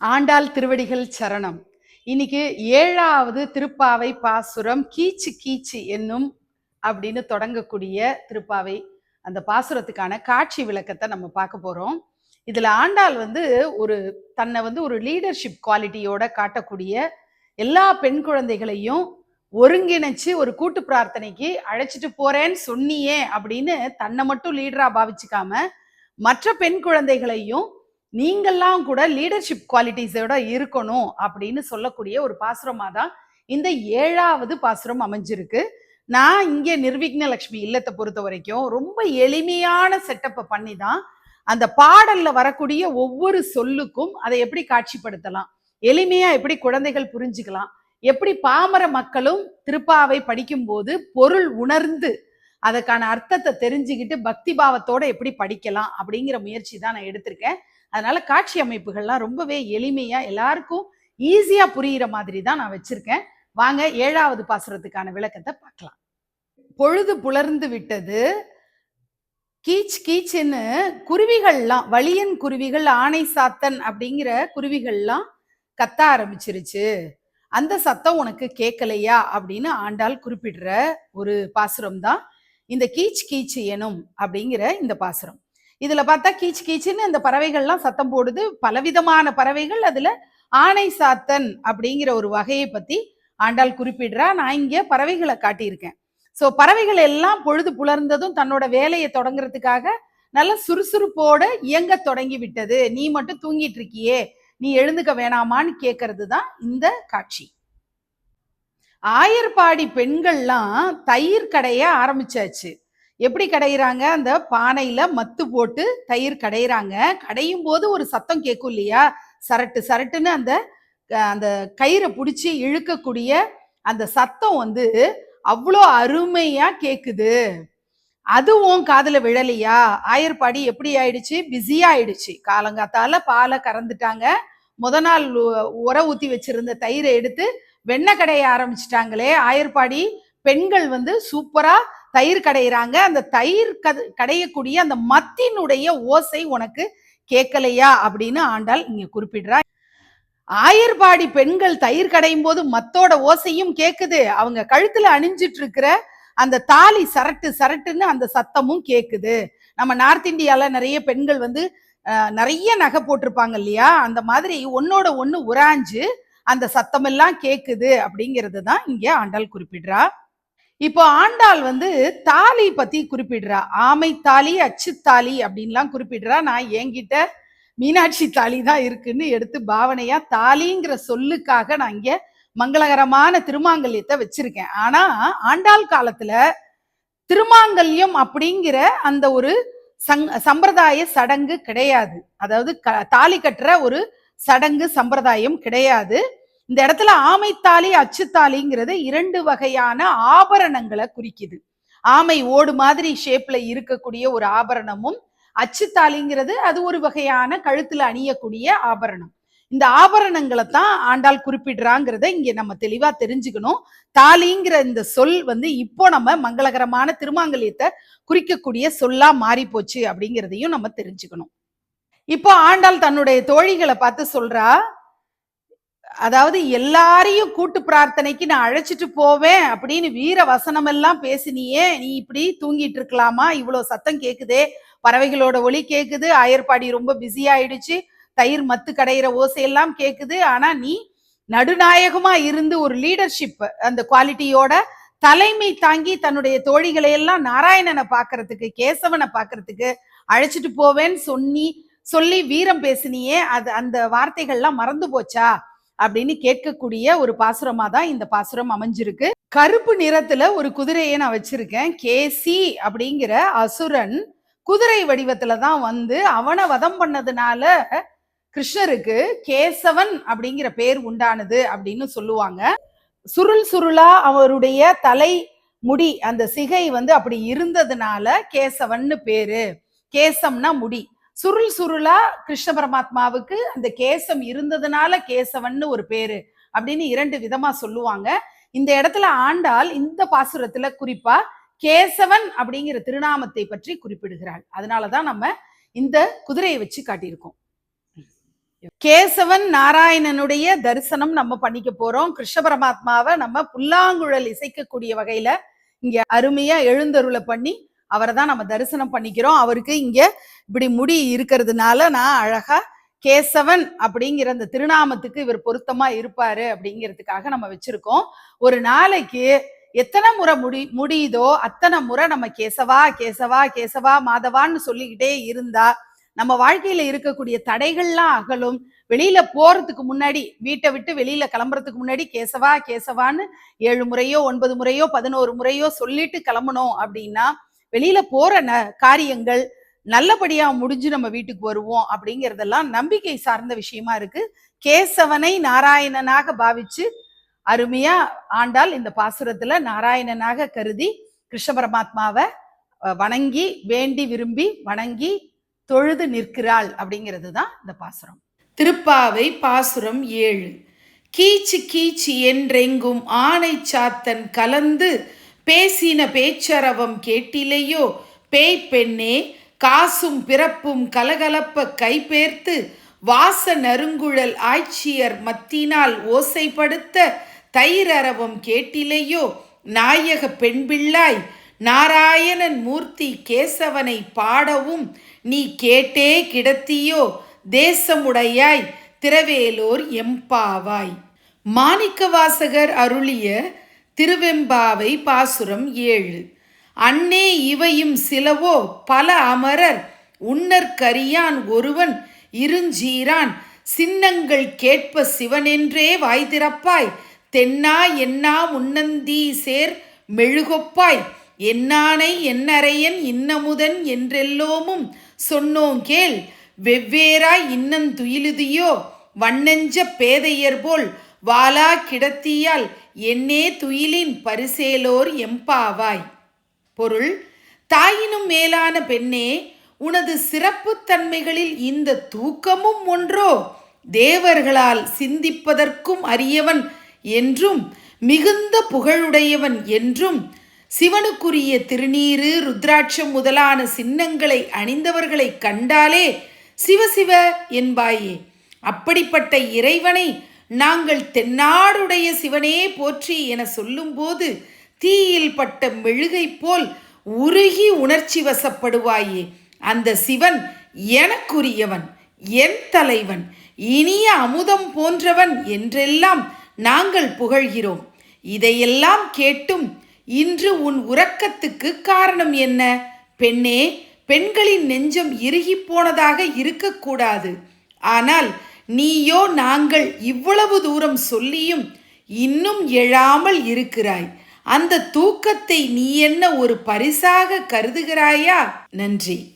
ஆண்டாள் திருவடிகள் சரணம். இன்னைக்கு ஏழாவது திருப்பாவை பாசுரம் கீச்சு கீச்சு என்னும் அப்படின்னு தொடங்கக்கூடிய திருப்பாவை அந்த பாசுரத்துக்கான காட்சி விளக்கத்தை நம்ம பார்க்க போறோம். இதுல ஆண்டாள் வந்து ஒரு தன்னை வந்து ஒரு லீடர்ஷிப் குவாலிட்டியோட காட்டக்கூடிய எல்லா பெண் குழந்தைகளையும் ஒருங்கிணைச்சு ஒரு கூட்டு பிரார்த்தனைக்கு அழைச்சிட்டு போறேன்னு சொன்னியே அப்படின்னு தன்னை மட்டும் லீடரா பாவிச்சுக்காம மற்ற பெண் குழந்தைகளையும் நீங்கள்லாம் கூட லீடர்ஷிப் குவாலிட்டிஸோட இருக்கணும் அப்படின்னு சொல்லக்கூடிய ஒரு பாசுரமாக தான் இந்த ஏழாவது பாசுரம் அமைஞ்சிருக்கு. நான் இங்கே நிர்விக்ன லக்ஷ்மி இல்லத்தை பொறுத்த வரைக்கும் ரொம்ப எளிமையான செட்டப்பை பண்ணி தான் அந்த பாடல்ல வரக்கூடிய ஒவ்வொரு சொல்லுக்கும் அதை எப்படி காட்சிப்படுத்தலாம்? எளிமையா எப்படி குழந்தைகள் புரிஞ்சுக்கலாம்? எப்படி பாமர மக்களும் திருப்பாவை படிக்கும்போது பொருள் உணர்ந்து அதற்கான அர்த்தத்தை தெரிஞ்சுக்கிட்டு பக்தி பாவத்தோட எப்படி படிக்கலாம் அப்படிங்கிற முயற்சி தான் நான் எடுத்திருக்கேன். அதனால காட்சி அமைப்புகள்லாம் ரொம்பவே எளிமையா எல்லாருக்கும் ஈஸியா புரியிற மாதிரி தான் நான் வச்சிருக்கேன். வாங்க ஏழாவது பாசுரத்துக்கான விளக்கத்தை பார்க்கலாம். பொழுது புலர்ந்து விட்டது. கீச் கீச்சுன்னு குருவிகள்லாம் வலியன் குருவிகள் ஆணை சாத்தன் அப்படிங்கிற குருவிகள்லாம் கத்த ஆரம்பிச்சிருச்சு. அந்த சத்தம் உனக்கு கேட்கலையா அப்படின்னு ஆண்டாள் குறிப்பிடுற ஒரு பாசுரம் தான் இந்த கீச் கீச்சு எனும் அப்படிங்கிற இந்த பாசுரம். இதுல பார்த்தா கீச் கீச்சுன்னு இந்த பறவைகள்லாம் சத்தம் போடுது. பலவிதமான பறவைகள் அதுல ஆணை சாத்தன் அப்படிங்கிற ஒரு வகையை பத்தி ஆண்டாள் குறிப்பிடுறா. நான் இங்க பறவைகளை காட்டியிருக்கேன். ஸோ பறவைகள் எல்லாம் பொழுது புலர்ந்ததும் தன்னோட வேலையை தொடங்குறதுக்காக நல்ல சுறுசுறுப்போட இயங்க தொடங்கி விட்டது. நீ மட்டும் தூங்கிட்டு இருக்கியே. நீ எழுந்துக்க வேணாமான்னு கேட்கறது தான் இந்த காட்சி. ஆயர்பாடி பெண்கள்லாம் தயிர் கடைய ஆரம்பிச்சாச்சு. எப்படி கடையிறாங்க? அந்த பானையில மத்து போட்டு தயிர் கடையிறாங்க. கடையும் போது ஒரு சத்தம் கேட்கும் இல்லையா? சரட்டு சரட்டுன்னு அந்த அந்த கயிறை பிடிச்சி இழுக்கக்கூடிய அந்த சத்தம் வந்து அவ்வளோ அருமையா கேக்குது. அதுவும் காதுல விழலையா? ஆயர்பாடி எப்படி ஆயிடுச்சு? பிஸியா ஆயிடுச்சு. காலங்காத்தால பாலை கறந்துட்டாங்க. முத நாள் உர ஊத்தி வச்சிருந்த தயிரை எடுத்து வெண்ணெய் கடைய ஆரம்பிச்சிட்டாங்களே. ஆயர்பாடி பெண்கள் வந்து சூப்பரா தயிர் கடையிறாங்க. அந்த தயிர் கடையக்கூடிய அந்த மத்தினுடைய ஓசை உனக்கு கேட்கலையா? அப்படின்னு ஆண்டாள் இங்க குறிப்பிடுறா. ஆயர்பாடி பெண்கள் தயிர் கடையும் போது மத்தோட ஓசையும் கேக்குது. அவங்க கழுத்துல அணிஞ்சிட்டு இருக்கிற அந்த தாலி சரட்டு சரட்டுன்னு அந்த சத்தமும் கேக்குது. நம்ம நார்த் இந்தியால நிறைய பெண்கள் வந்து நிறைய நகை போட்டிருப்பாங்க இல்லையா? அந்த மாதிரி ஒன்னோட ஒன்று உராஞ்சு அந்த சத்தமெல்லாம் கேக்குது அப்படிங்கிறது தான் இங்க ஆண்டாள் குறிப்பிடுறா. இப்போ ஆண்டாள் வந்து தாலி பத்தி குறிப்பிடுறா. ஆமை தாலி அச்சு தாலி அப்படின்லாம் குறிப்பிடுறா. நான் என்கிட்ட மீனாட்சி தாலி தான் இருக்குன்னு எடுத்து பாவனையா தாலிங்கிற சொல்லுக்காக நான் இங்க மங்களகரமான திருமாங்கல்யத்தை வச்சிருக்கேன். ஆனா ஆண்டாள் காலத்துல திருமாங்கல்யம் அப்படிங்கிற அந்த ஒரு சங் சம்பிரதாய சடங்கு கிடையாது. அதாவது க- தாலி கட்டுற ஒரு சடங்கு சம்பிரதாயம் கிடையாது. இந்த இடத்துல ஆமைத்தாலி அச்சுத்தாலிங்கிறது இரண்டு வகையான ஆபரணங்களை குறிக்குது. ஆமை ஓடு மாதிரி ஷேப்ல இருக்கக்கூடிய ஒரு ஆபரணமும் அச்சுத்தாலிங்கிறது அது ஒரு வகையான கழுத்துல அணியக்கூடிய ஆபரணம். இந்த ஆபரணங்களை தான் ஆண்டாள் குறிப்பிடுறாங்கிறத இங்க நம்ம தெளிவா தெரிஞ்சுக்கணும். தாலிங்கிற இந்த சொல் வந்து இப்போ நம்ம மங்களகரமான திருமாங்கல்யத்தை குறிக்கக்கூடிய சொல்லா மாறி போச்சு அப்படிங்கிறதையும் நம்ம தெரிஞ்சுக்கணும். இப்போ ஆண்டாள் தன்னுடைய தோழிகளை பார்த்து சொல்றா அதாவது எல்லாரையும் கூட்டு பிரார்த்தனைக்கு நான் அழைச்சிட்டு போவேன் அப்படின்னு வீர வசனம் எல்லாம் பேசினியே நீ இப்படி தூங்கிட்டு இருக்கலாமா? இவ்வளவு சத்தம் கேக்குதே. பறவைகளோட ஒளி கேக்குது. ஆயர்பாடி ரொம்ப பிஸி ஆயிடுச்சு. தயிர் மத்து கடையிற ஓசையெல்லாம் கேக்குது. ஆனா நீ நடுநாயகமா இருந்து ஒரு லீடர்ஷிப் அந்த குவாலிட்டியோட தலைமை தாங்கி தன்னுடைய தோழிகளை எல்லாம் நாராயணனை பாக்குறதுக்கு கேசவனை பாக்குறதுக்கு அழைச்சிட்டு போவேன்னு சொன்னி சொல்லி வீரம் பேசினியே. அது அந்த வார்த்தைகள்லாம் மறந்து போச்சா? அப்படின்னு கேட்கக்கூடிய ஒரு பாசுரமா தான் இந்த பாசுரம் அமைஞ்சிருக்கு. கருப்பு நிறத்துல ஒரு குதிரையை நான் வச்சிருக்கேன். கேசி அப்படிங்கிற அசுரன் குதிரை வடிவத்துல தான் வந்து அவனை வதம் பண்ணதுனால கிருஷ்ணருக்கு கேசவன் அப்படிங்கிற பேர் உண்டானது அப்படின்னு சொல்லுவாங்க. சுருள் சுருளா அவருடைய தலை முடி அந்த சிகை வந்து அப்படி இருந்ததுனால கேசவன்னு பேரு. கேசம்னா முடி. சுருள் சுருளா கிருஷ்ண பரமாத்மாவுக்கு அந்த கேசம் இருந்ததுனால கேசவன்னு ஒரு பேரு அப்படின்னு இரண்டு விதமா சொல்லுவாங்க. இந்த இடத்துல ஆண்டாள் இந்த பாசுரத்துல குறிப்பா கேசவன் அப்படிங்கிற திருநாமத்தை பற்றி குறிப்பிடுகிறாள். அதனாலதான் நம்ம இந்த குதிரையை வச்சு காட்டியிருக்கோம். கேசவன் நாராயணனுடைய தரிசனம் நம்ம பண்ணிக்க போறோம். கிருஷ்ண பரமாத்மாவை நம்ம புல்லாங்குழல் இசைக்கக்கூடிய வகையில இங்க அருமையா எழுந்தருளை பண்ணி அவரை தான் நம்ம தரிசனம் பண்ணிக்கிறோம். அவருக்கு இங்க இப்படி முடி இருக்கிறதுனால நான் அழகா கேசவன் அப்படிங்கிற அந்த திருநாமத்துக்கு இவர் பொருத்தமா இருப்பாரு அப்படிங்கிறதுக்காக நம்ம வச்சிருக்கோம். ஒரு நாளைக்கு எத்தனை முறை முடி முடியுதோ அத்தனை முறை நம்ம கேசவா கேசவா கேசவா மாதவான்னு சொல்லிக்கிட்டே இருந்தா நம்ம வாழ்க்கையில இருக்கக்கூடிய தடைகள்லாம் அகலும். வெளியில போறதுக்கு முன்னாடி வீட்டை விட்டு வெளியில கிளம்புறதுக்கு முன்னாடி கேசவா கேசவான்னு ஏழு முறையோ ஒன்பது முறையோ பதினோரு முறையோ சொல்லிட்டு கிளம்பணும் அப்படின்னா வெளியில போற ந காரியங்கள் நல்லபடியா முடிஞ்சு நம்ம வீட்டுக்கு வருவோம் அப்படிங்கறதெல்லாம் நம்பிக்கை சார்ந்த விஷயமா இருக்கு. கேசவனை நாராயணனாக பாவிச்சு அருமையா ஆண்டாள் இந்த பாசுரத்துல நாராயணனாக கருதி கிருஷ்ண பரமாத்மாவை வணங்கி வேண்டி விரும்பி வணங்கி தொழுது நிற்கிறாள் அப்படிங்கிறது தான் இந்த பாசுரம். திருப்பாவை பாசுரம் ஏழு. கீச்சு கீச்சு என்றெங்கும் ஆனை சாத்தன் கலந்து பேசின பேச்சரவம் கேட்டிலையோ? பேய் பெண்ணே காசும் பிறப்பும் கலகலப்ப கைபேர்த்து வாச நறுங்குழல் ஆய்ச்சியர் மத்தினால் ஓசைப்படுத்த தயிரரவம் கேட்டிலையோ? நாயக பெண்பிள்ளாய் நாராயணன் மூர்த்தி கேசவனை பாடவும் நீ கேட்டே கிடத்தியோ? தேசமுடையாய் திரவேலோர் எம்பாவாய் மாணிக்கவாசகர் அருளிய திருவெம்பாவை பாசுரம் ஏழு. அன்னே இவையும் சிலவோ பல அமரர் உன்னற்கரியான் ஒருவன் இருஞ்சீரான் சின்னங்கள் கேட்ப சிவனென்றே வாய் திறப்பாய் தென்னா என்னா முன்னந்தீ சேர் மெழுகொப்பாய் என்னானை என்னறையன் இன்னமுதன் என்றெல்லோமும் சொன்னோம் கேள் வெவ்வேறாய் இன்னந்துயிலுதியோ வண்ணெஞ்ச பேதையர் போல் வாலா கிடத்தியால் என்னே துயிலின் பரிசேலோர் எம்பாவாய். பொருள் தாயினும் மேலான பெண்ணே உனது சிறப்புத்தன்மைகளில் இந்த தூக்கமும் ஒன்றோ தேவர்களால் சிந்திப்பதற்கும் அரியவன் என்றும் மிகுந்த புகழுடையவன் என்றும் சிவனுக்குரிய திருநீறு ருத்ராட்சம் முதலான சின்னங்களை அணிந்தவர்களை கண்டாலே சிவசிவ என்பாயே. அப்படிப்பட்ட இறைவனை நாங்கள் தென்னாடுடைய சிவனே போற்றி என சொல்லும்போது தீயில் பட்ட மெழுகை போல் உருகி உணர்ச்சி வசப்படுவாயே. அந்த சிவன் எனக்குரியவன் என் தலைவன் இனிய அமுதம் போன்றவன் என்றெல்லாம் நாங்கள் புகழ்கிறோம். இதையெல்லாம் கேட்டும் இன்று உன் உறக்கத்துக்கு காரணம் என்ன? பெண்ணே பெண்களின் நெஞ்சம் இறுகிப் போனதாக இருக்கக்கூடாது. ஆனால் நீயோ நாங்கள் இவ்வளவு தூரம் சொல்லியும் இன்னும் எழாமல் இருக்கிறாய். அந்த தூக்கத்தை நீ என்ன ஒரு பரிசாக கருதுகிறாயா? நன்றி.